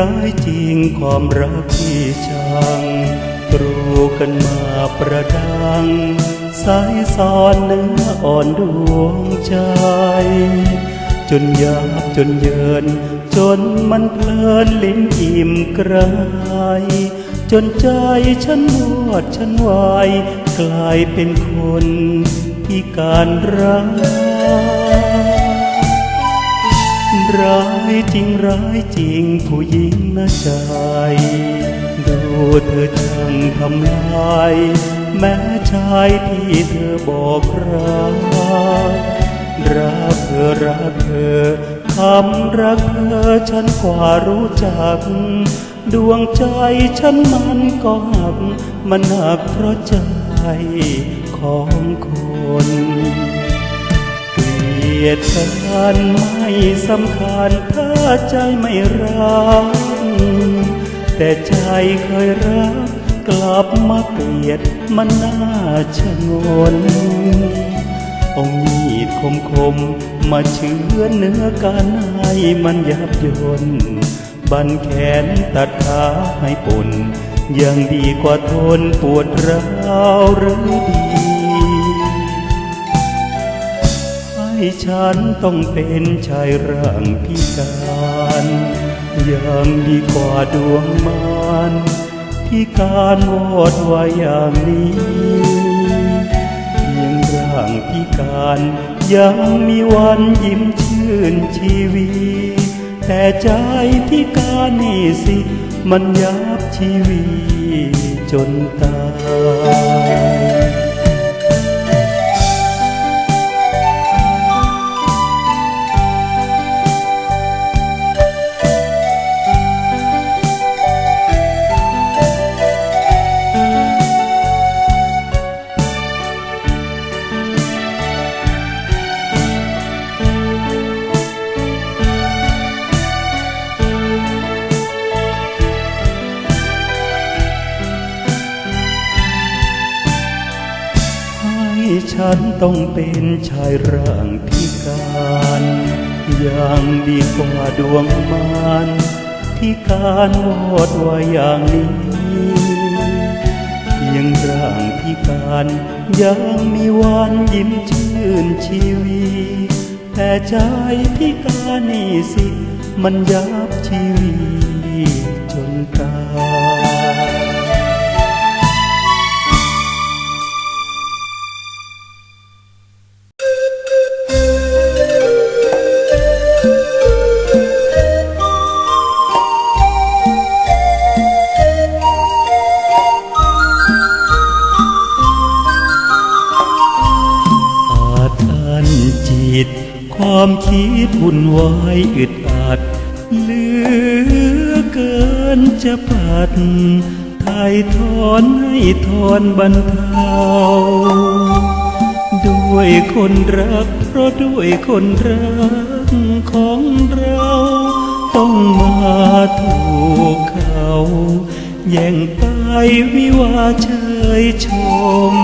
ร้ายจริงความรักที่ชังตรูกันมาประดัง สายสอนเนื้ออ่อนดวงใจ จนยาบจนเยิน จนมันเพลินลิ้นอิ่มกระหายจนใจฉันวอดฉันวาย กลายเป็นคนพิการร้า จริงร้ายจริงผู้หญิงนะใจ ดูเธอช่างทำลาย แม้ชายที่เธอบอกรักรักเธอรักเธอคำรักเธอฉันกว่ารู้จัก ดวงใจฉันมันก็หัก มันหักเพราะใจของคน ยดกันไม่สำคัญถ้าใจไม่รัก แต่ใจเคยรัก กลับมาเกลียดมันน่าชะงนเอามีดคมคมมาเชื้อเนื้อกันให้มันยับยนบันแขนตัดขาให้ปุ่นยังดีกว่าทนปวดร้าวหรือดี ให้ฉันต้องเป็นชายร่างพิการยังดีกว่าดวงมารพิการวอดวายอย่างนี้เพียงร่างพิการยังมีวันยิ้มชื่นชีวีแต่ใจพิการนี่สิ มันยับชีวีจนตาย ฉันต้องเป็นชายร่างพิการ อย่างดีกว่าดวงมารพิการวอดว่าอย่างนี้เพียงร่างพิการยังมีวันยิ้มชื่นชีวีแต่ใจพิการนี่สิ มันยับชีวีจนตาย ความคิดวุ่นวายอึดอัดเหลือเกินจะปัดถ่ายถอนให้ถอนบรรเทาด้วยคนรักเพราะด้วยคนรักของเรา ต้องมาถูกเขาแย่งไปวิวาเชยชม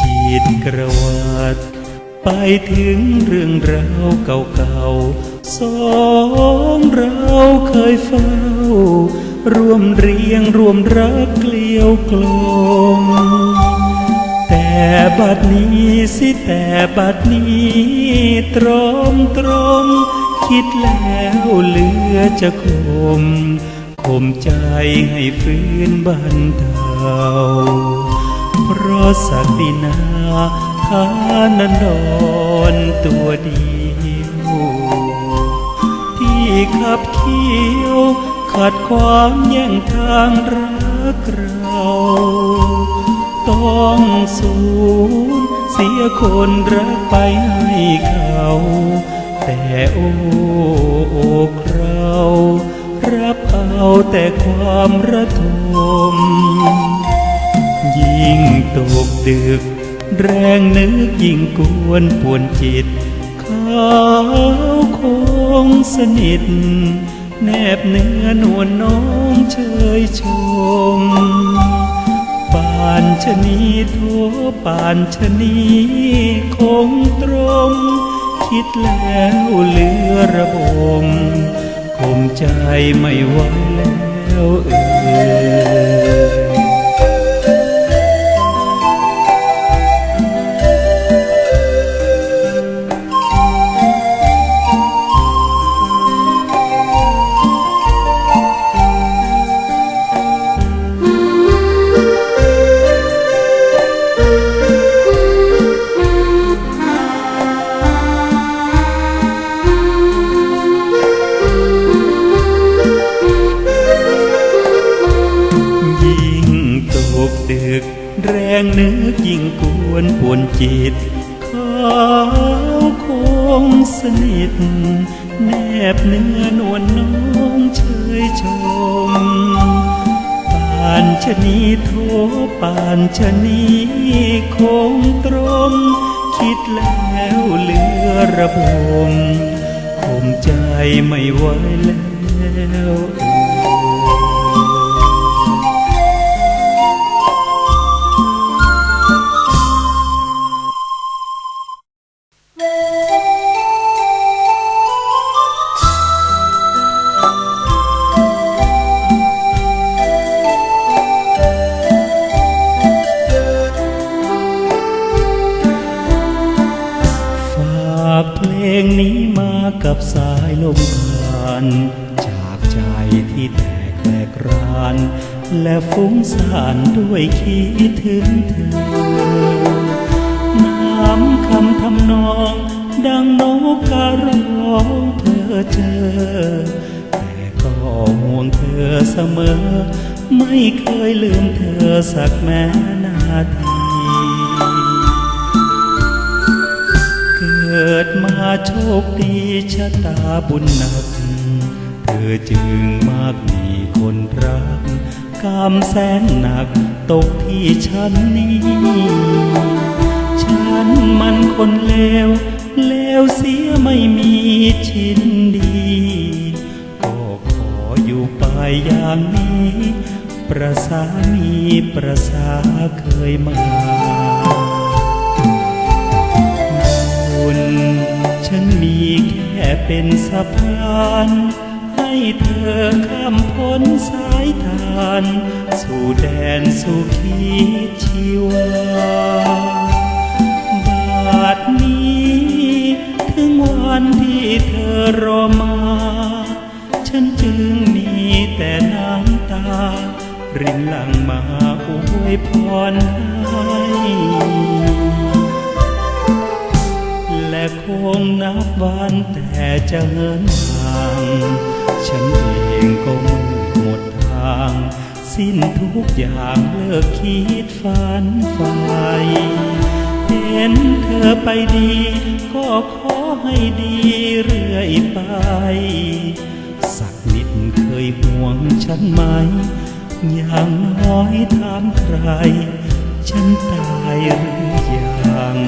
จิตกระวาด ไปถึงเรื่องราวเก่าๆสองเราเคยเฝ้า ร่วมเรียงรวมรักเกลียวกลมแต่บัดนี้สิแต่บัดนี้ตรอมตรม คิดแล้วเหลือจะคมคมใจให้ฟื้นบันเทาเพราะสักดินา ทานนอนตัวเดียวที่ขับเคี้ยว ขัดขวางแย่งทางรักเราต้องสูญเสียคนรักไปให้เขา แต่โอ้โอ้คราวรับเอาแต่ความระทม ยิ่งตกดึก แรงนึกยิ่งกวนปวนจิตขาวคงสนิท แนบเนื้อนวลน้องเชยชมป่านชะนีทั่วป่านชะนีคงตรง คิดแล้วเหลือระบมคมใจไม่ไหวแล้วเอ่ย กดึก แรงนึกยิ่งกวนปวนจิตขาวคงสนิท แนบเนื้อนวลน้องเชยชมปานชะนีโทปานชะนีคงตรงคิดแล้วเหลือระบมข่มใจไม่ไหวแล้วับสายลมผ่าน จากใจที่แตกแหวกราน และฟุ้งซ่านด้วยคิดถึงเธอน้ำคำทำนอง ดังนกการร้องเพื่อเจอ แต่ก็ห่วงเธอเสมอ ไม่เคยลืมเธอสักแม้นาที กิดมาโชคดีชะตาบุญหนัก เธอจึงมากมีคนรักกรรมแสนหนักตกที่ฉันนี้ ฉันมันคนเลว เลวเสียไม่มีชิ้นดี ก็ขออยู่ไปอย่างนี้ ประสามีประสาเคยมา เป็นสะพาน ให้เธอข้ามพ้นสายทาน สู่แดนสู่ขีชีวาบาดนี้ ถึงวันที่เธอรอมา ฉันจึงมีแต่น้ำตา รินหลังมาอวยพรให้ คงนับวันแต่จะเหินห่าง ฉันเองก็มืดหมดทาง สิ้นทุกอย่างเลิกคิดฝันใฝ่เห็นเธอไปดี ก็ขอให้ดีเรื่อยไป สักนิดเคยห่วงฉันไหม อย่างน้อยถามใคร ฉันตายหรือยัง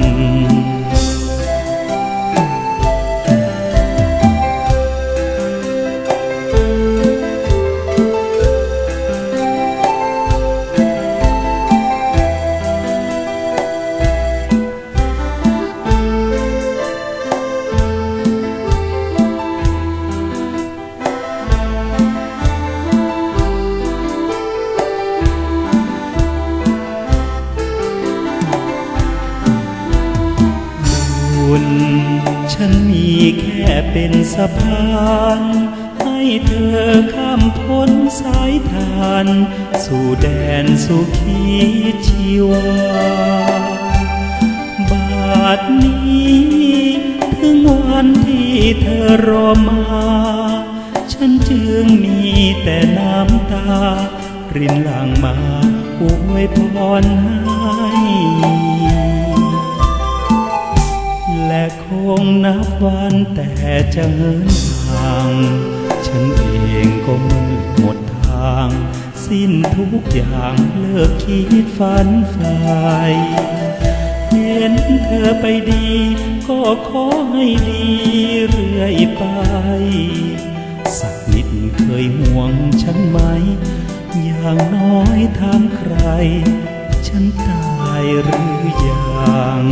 เป็นสะพาน ให้เธอข้ามพ้นสายทาน สู่แดนสู่ขีชีวา บาดนี้ ถึงวันที่เธอรอมา ฉันจึงมีแต่น้ำตา รินหลังมาอวยพรให้ และคงนับวันแต่จะเหินห่าง ฉันเองก็มืดหมดทาง สิ้นทุกอย่างเลิกคิดฝันใฝ่เห็นเธอไปดี ก็ขอให้ดีเรื่อยไป สักนิดเคยห่วงฉันไหม อย่างน้อยถามใคร ฉันตายหรือยัง